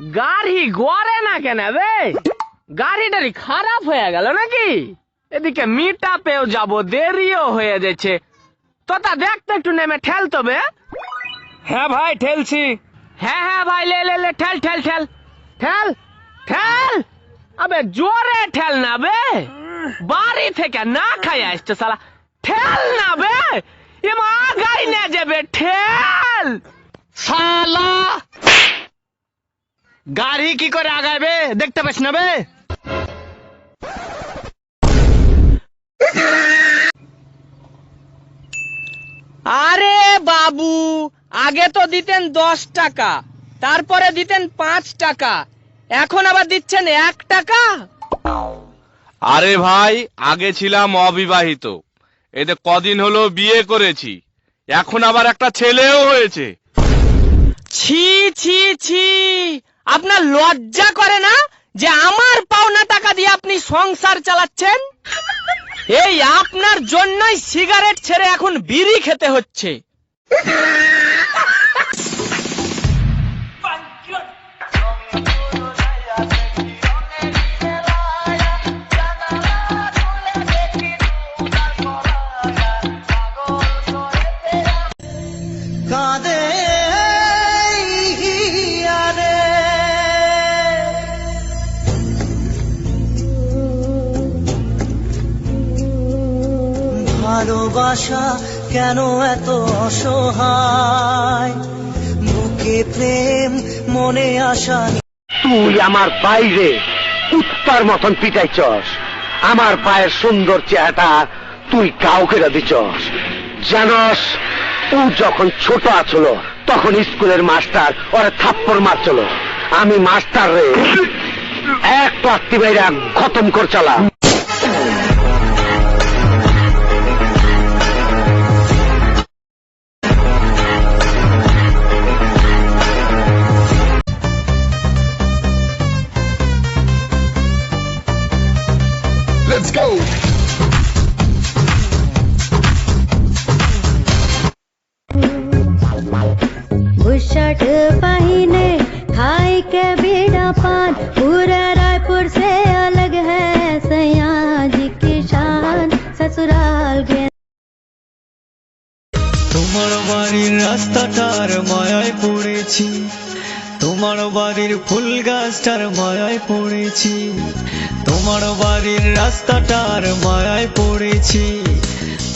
গাড়ি গড়ে না কেন বে? গাড়িটারি খারাপ হয়ে গেল নাকি? এদিকে মিটা পেও যাব দেরিও হয়ে যাচ্ছে। তোতা দেখতে একটু নেমে ঠেল তবে হ্যাঁ ভাই ঠেলছি। হ্যাঁ হ্যাঁ ভাই লে লে লে ঠেল ঠেল ঠেল। ঠেল ঠেল! আবে জোরে ঠেল না বে। বাড়ি থেকে না খাই আসছে সালা ঠেল না বে। এমা গাই না যাবে ঠেল! শালা! গাড়ি কি করে আগাবে? দেখতে পাস না বে? আরে বাবু আগে তো দিতেন দশ টাকা তারপরে দিতেন পাঁচ টাকা এখন আবার দিচ্ছেন এক টাকা? আরে ভাই আগে ছিলাম অবিবাহিত এতে কদিন হলো বিয়ে করেছি এখন আবার একটা ছেলেও হয়েছে। ছি ছি ছি আপনার লজ্জা করে না যে আমার পাওনা টাকা দিয়ে আপনি সংসার চালাচ্ছেন? এই আপনার জন্যই সিগারেট ছেড়ে এখন বিড়ি খেতে হচ্ছে। কাঁদে ভালোবাসা কেন এত অসহায়? বুকে প্রেম, মনে আশা তুই আমার বাইরে কুত্তার মতন পিটাইছস। আমার পায়ের সুন্দর চেহারাটা তুই কাউকে দিছস। জানস, ও যখন ছোট আছিল, তখন স্কুলের মাস্টার ওরা থাপ্পড় মারছিল। আমি মাস্টার রে, এক প্রার্থী বাইরা খতম করছিলাম बुशर्ट पहिने खाई के बीड़ा पान पूरा रायपुर से अलग है सयाज की शान ससुराल के তোমার বাড়ির রাস্তাটার মায়ায় পড়েছি তোমার বাড়ির ফুল গাছটার মায়ায় পড়েছি। তোমার বাড়ির রাস্তাটার মায়ায় পড়েছি।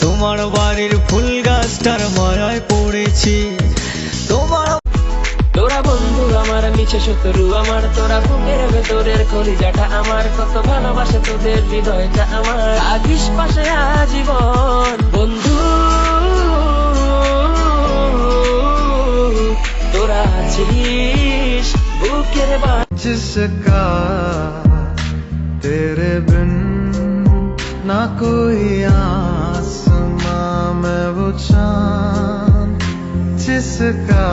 তোমার বাড়ির ফুল গাছটার মায়ায় পড়েছি। তোমার তোরা বন্ধু, আমার মিছে শত্রু, আমার তোরা বুকের ভেতরের কলিজাটা আমার। কত ভালোবাসে তোদের হৃদয়টা আমার। থাকিস পাশে আজীবন, বন্ধু। তোরা আছিস। के बाद जिसका तेरे बिन ना कोई आसमां में वो चाँद जिसका